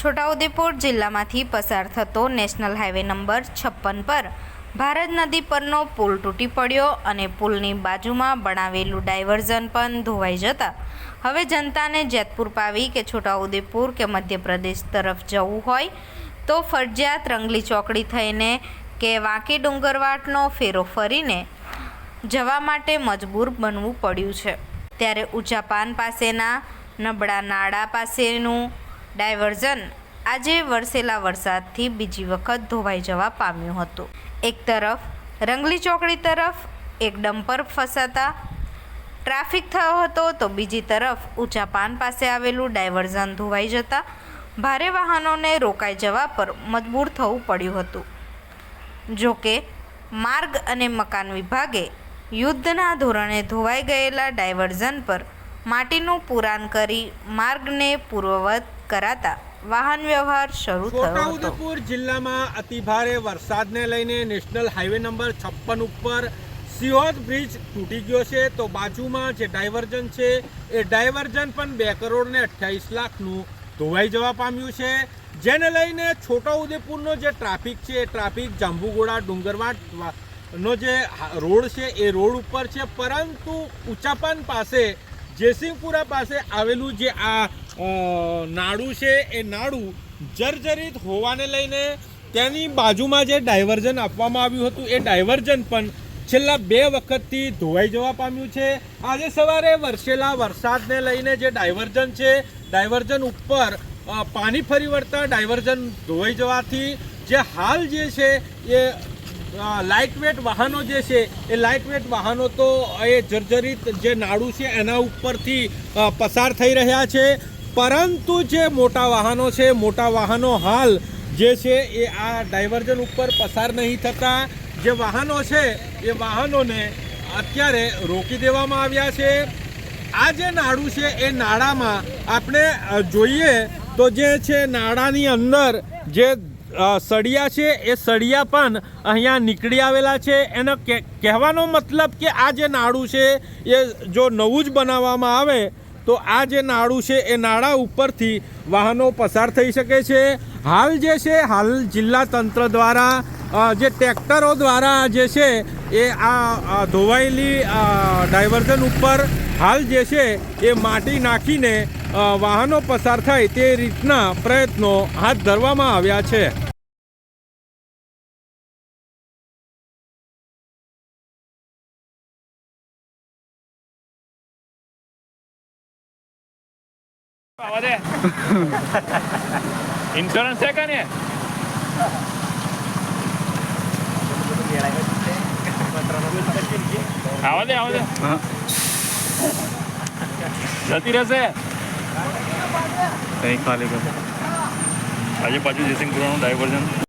છોટાઉદેપુર જિલ્લામાંથી પસાર થતો નેશનલ હાઈવે નંબર છપ્પન પર ભારત નદી પરનો પુલ તૂટી પડ્યો અને પુલની બાજુમાં બનાવેલું ડાયવર્ઝન પણ ધોવાઈ જતા. હવે જનતાને જેતપુર પાવી કે છોટાઉદેપુર કે મધ્યપ્રદેશ તરફ જવું હોય તો ફરજિયાત રંગલી ચોકડી થઈને કે વાંકી ડુંગરવાટનો ફેરો ફરીને જવા માટે મજબૂર બનવું પડ્યું છે. ત્યારે ઊંચા પાન પાસેના નબળા નાળા પાસેનું ડાયવર્ઝન. આજે વરસેલા વરસાદથી બીજી વખત ધોવાઈ જવા પામ્યું હતું. એક તરફ રંગલી ચોકડી તરફ એક ડમ્પર ફસાતા ટ્રાફિક થયો હતો તો બીજી તરફ ઊંચા પાન પાસે આવેલું ડાયવર્ઝન ધોવાઈ જતા ભારે વાહનોને રોકાઈ જવા પર મજબૂર થવું પડ્યું હતું. જોકે માર્ગ અને મકાન વિભાગે યુદ્ધના ધોરણે ધોવાઈ ગયેલા ડાયવર્ઝન પર માટીનું પુરાણ કરી માર્ગને પૂર્વવત કરાતા વાહન વ્યવહાર શરૂ થયો હતો. જિલ્લામાં અતિભારે વરસાદને લઈને નેશનલ હાઈવે નંબર છપ્પન ઉપર સિહોદ બ્રિજ તૂટી ગયો છે. તો બાજુમાં જે ડાયવર્ઝન છે, એ ડાયવર્ઝન પણ બે કરોડ ને અઠ્યાવીસ લાખનું ધોવાઈ જવા પામ્યું છે. જેને લઈને છોટાઉદેપુરનો જે ટ્રાફિક છે, એ ટ્રાફિક જાંબુગોડા ડુંગરવાડ નો જે રોડ છે, એ રોડ ઉપર છે. પરંતુ ઉચાપન પાસે જેસિંગપુરા પાસે આવેલું જે આ નાડું છે, એ નાડું જર્જરિત હોવાને લઈને તેની બાજુમાં જે ડાયવર્ઝન આપવામાં આવ્યું હતું, એ ડાયવર્ઝન પણ છેલ્લા બે વખતથી ધોવાઈ જવા પામ્યું છે. આજે સવારે વરસેલા વરસાદને લઈને જે ડાયવર્ઝન છે, ડાયવર્ઝન ઉપર પાણી ફરી વળતા ડાયવર્ઝન ધોવાઈ જવાથી જે હાલ જે છે, એ લાઇટ વેટ વાહનો જે છે, એ લાઇટ વેટ વાહનો તો એ જર્જરિત જે નાડું છે, એના ઉપરથી પસાર થઈ રહ્યા છે. પરંતુ જે મોટા વાહનો છે, મોટા વાહનો હાલ જે છે, એ આ ડાયવર્ઝન ઉપર પસાર નહીં થતા. જે વાહનો છે, એ વાહનોને અત્યારે રોકી દેવામાં આવ્યા છે. આ જે નાડું છે, એ નાળામાં આપણે જોઈએ તો જે છે નાળાની અંદર જે સળિયા છે, એ સળિયા પણ અહીંયા નીકળી આવેલા છે. એનો કહેવાનો મતલબ કે આ જે નાળું છે, એ જો નવું જ બનાવવામાં આવે, તો આ જે નાળું છે, એ નાળા ઉપરથી વાહનો પસાર થઈ શકે છે. હાલ જે છે, હાલ જિલ્લા તંત્ર દ્વારા જે ટ્રેક્ટરો દ્વારા જે છે, એ આ ધોવાયેલી ડાયવર્ઝન ઉપર હાલ જે છે, એ માટી નાખીને વાહનો પસાર થાય તે રીતના પ્રયત્નો હાથ ધરવામાં આવ્યા છે. ઇન્સ્યોરન્સ છે કે ને આવા દે આવા દે. જતી રહેશે. કઈ ખાલી કર આજે પાછું જયસિંહપુરાનું ડાયવર્ઝન